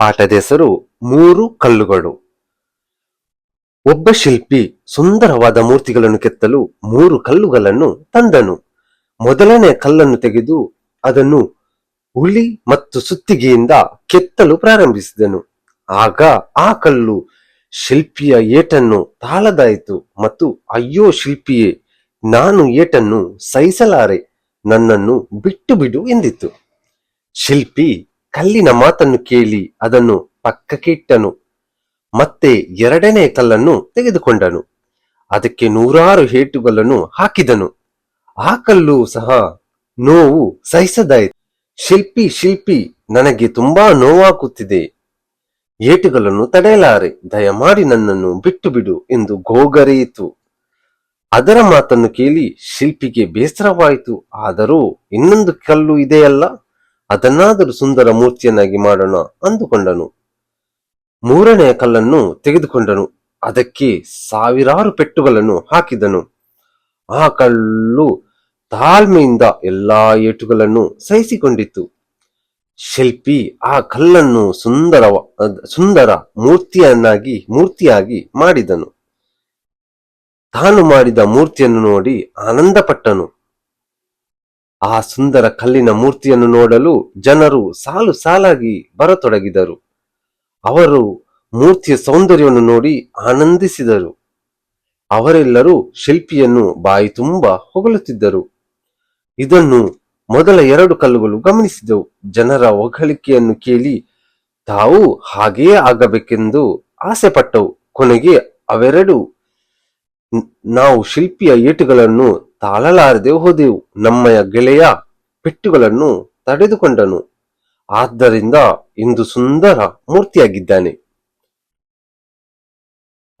ಪಾಠದ ಹೆಸರು ಮೂರು ಕಲ್ಲುಗಳು. ಒಬ್ಬ ಶಿಲ್ಪಿ ಸುಂದರವಾದ ಮೂರ್ತಿಗಳನ್ನು ಕೆತ್ತಲು ಮೂರು ಕಲ್ಲುಗಳನ್ನು ತಂದನು. ಮೊದಲನೇ ಕಲ್ಲನ್ನು ತೆಗೆದು ಅದನ್ನು ಹುಲಿ ಮತ್ತು ಸುತ್ತಿಗೆಯಿಂದ ಕೆತ್ತಲು ಪ್ರಾರಂಭಿಸಿದನು. ಆಗ ಆ ಕಲ್ಲು ಶಿಲ್ಪಿಯ ಏಟನ್ನು ತಾಳದಾಯಿತು ಮತ್ತು ಅಯ್ಯೋ ಶಿಲ್ಪಿಯೇ, ನಾನು ಏಟನ್ನು ಸಹಿಸಲಾರೆ, ನನ್ನನ್ನು ಬಿಟ್ಟು ಬಿಡು ಎಂದಿತು ಶಿಲ್ಪಿ ಕಲ್ಲಿನ ಮಾತನ್ನು ಕೇಳಿ ಅದನ್ನು ಪಕ್ಕಕ್ಕೆ ಇಟ್ಟನು ಮತ್ತೆ ಎರಡನೇ ಕಲ್ಲನ್ನು ತೆಗೆದುಕೊಂಡನು. ಅದಕ್ಕೆ ನೂರಾರು ಏಟುಗಳನ್ನು ಹಾಕಿದನು. ಆ ಕಲ್ಲು ಸಹ ನೋವು ಸಹಿಸದಾಯಿತು. ಶಿಲ್ಪಿ ಶಿಲ್ಪಿ, ನನಗೆ ತುಂಬಾ ನೋವಾಗುತ್ತಿದೆ. ಏಟುಗಳನ್ನು ತಡೆಯಲಾರೆ, ದಯಮಾಡಿ ನನ್ನನ್ನು ಬಿಟ್ಟು ಬಿಡು ಎಂದು ಗೋಗರೆಯಿತು. ಅದರ ಮಾತನ್ನು ಕೇಳಿ ಶಿಲ್ಪಿಗೆ ಬೇಸರವಾಯಿತು. ಆದರೂ ಇನ್ನೊಂದು ಕಲ್ಲು ಇದೆಯಲ್ಲ? ಅದನ್ನಾದರೂ ಸುಂದರ ಮೂರ್ತಿಯನ್ನಾಗಿ ಮಾಡೋಣ ಅಂದುಕೊಂಡನು. ಮೂರನೆಯ ಕಲ್ಲನ್ನು ತೆಗೆದುಕೊಂಡನು. ಅದಕ್ಕೆ ಸಾವಿರಾರು ಪೆಟ್ಟುಗಳನ್ನು ಹಾಕಿದನು. ಆ ಕಲ್ಲು ತಾಳ್ಮೆಯಿಂದ ಎಲ್ಲಾ ಏಟುಗಳನ್ನು ಸಹಿಸಿಕೊಂಡಿತ್ತು. ಶಿಲ್ಪಿ ಆ ಕಲ್ಲನ್ನು ಸುಂದರ ಸುಂದರ ಮೂರ್ತಿಯನ್ನಾಗಿ, ಮೂರ್ತಿಯಾಗಿ ಮಾಡಿದನು. ತಾನು ಮಾಡಿದ ಮೂರ್ತಿಯನ್ನು ನೋಡಿ ಆನಂದಪಟ್ಟನು. ಆ ಸುಂದರ ಕಲ್ಲಿನ ಮೂರ್ತಿಯನ್ನು ನೋಡಲು ಜನರು ಸಾಲು ಸಾಲಾಗಿ ಬರತೊಡಗಿದರು. ಅವರು ಮೂರ್ತಿಯ ಸೌಂದರ್ಯವನ್ನು ನೋಡಿ ಆನಂದಿಸಿದರು. ಅವರೆಲ್ಲರೂ ಶಿಲ್ಪಿಯನ್ನು ಬಾಯಿ ತುಂಬ ಹೊಗಳುತ್ತಿದ್ದರು. ಇದನ್ನು ಮೊದಲ ಎರಡು ಕಲ್ಲುಗಳು ಗಮನಿಸಿದವು. ಜನರ ಹೊಗಳಿಕೆಯನ್ನು ಕೇಳಿ ತಾವು ಹಾಗೆಯೇ ಆಗಬೇಕೆಂದು ಆಸೆ ಪಟ್ಟವು ಕೊನೆಗೆ ಅವೆರಡು ನಾವು ಶಿಲ್ಪಿಯ ಏಟುಗಳನ್ನು ತಾಳಲಾರದೆ ಹೋದೆವು. ನಮ್ಮಯ ಗೆಳೆಯ ಪೆಟ್ಟುಗಳನ್ನು ತಡೆದುಕೊಂಡನು. ಆದ್ದರಿಂದ ಇಂದು ಸುಂದರ ಮೂರ್ತಿಯಾಗಿದ್ದಾನೆ.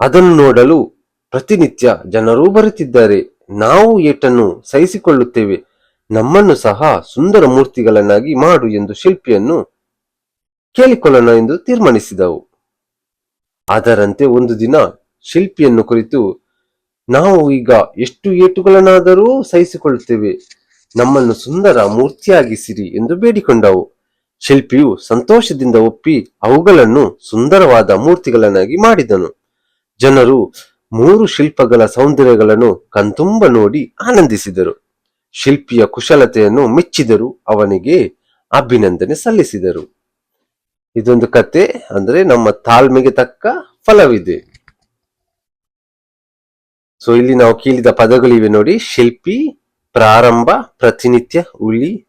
ಅದನ್ನು ನೋಡಲು ಪ್ರತಿನಿತ್ಯ ಜನರೂ ಬರುತ್ತಿದ್ದಾರೆ. ನಾವು ಏಟನ್ನು ಸಹಿಸಿಕೊಳ್ಳುತ್ತೇವೆ. ನಮ್ಮನ್ನು ಸಹ ಸುಂದರ ಮೂರ್ತಿಗಳನ್ನಾಗಿ ಮಾಡು ಎಂದು ಶಿಲ್ಪಿಯನ್ನು ಕೇಳಿಕೊಳ್ಳೋಣ ಎಂದು ತೀರ್ಮಾನಿಸಿದವು. ಅದರಂತೆ ಒಂದು ದಿನ ಶಿಲ್ಪಿಯನ್ನು ಕುರಿತು ನಾವು ಈಗ ಎಷ್ಟು ಏಟುಗಳನ್ನಾದರೂ ಸಹಿಸಿಕೊಳ್ಳುತ್ತೇವೆ. ನಮ್ಮನ್ನು ಸುಂದರ ಮೂರ್ತಿಯಾಗಿಸಿರಿ ಎಂದು ಬೇಡಿಕೊಂಡವು. ಶಿಲ್ಪಿಯು ಸಂತೋಷದಿಂದ ಒಪ್ಪಿ ಅವುಗಳನ್ನು ಸುಂದರವಾದ ಮೂರ್ತಿಗಳನ್ನಾಗಿ ಮಾಡಿದನು. ಜನರು ಮೂರು ಶಿಲ್ಪಗಳ ಸೌಂದರ್ಯಗಳನ್ನು ಕಣ್ತುಂಬ ನೋಡಿ ಆನಂದಿಸಿದರು. ಶಿಲ್ಪಿಯ ಕುಶಲತೆಯನ್ನು ಮೆಚ್ಚಿದರು, ಅವನಿಗೆ ಅಭಿನಂದನೆ ಸಲ್ಲಿಸಿದರು. ಇದೊಂದು ಕತೆ, ಅಂದ್ರೆ ನಮ್ಮ ತಾಳ್ಮೆಗೆ ತಕ್ಕ ಫಲವಿದೆ. ಸೊ ಇಲ್ಲಿ ನಾವು ಕೇಳಿದ ಪದಗಳಿವೆ ನೋಡಿ ಶಿಲ್ಪಿ ಪ್ರಾರಂಭ ಪ್ರತಿನಿತ್ಯ ಉಳಿ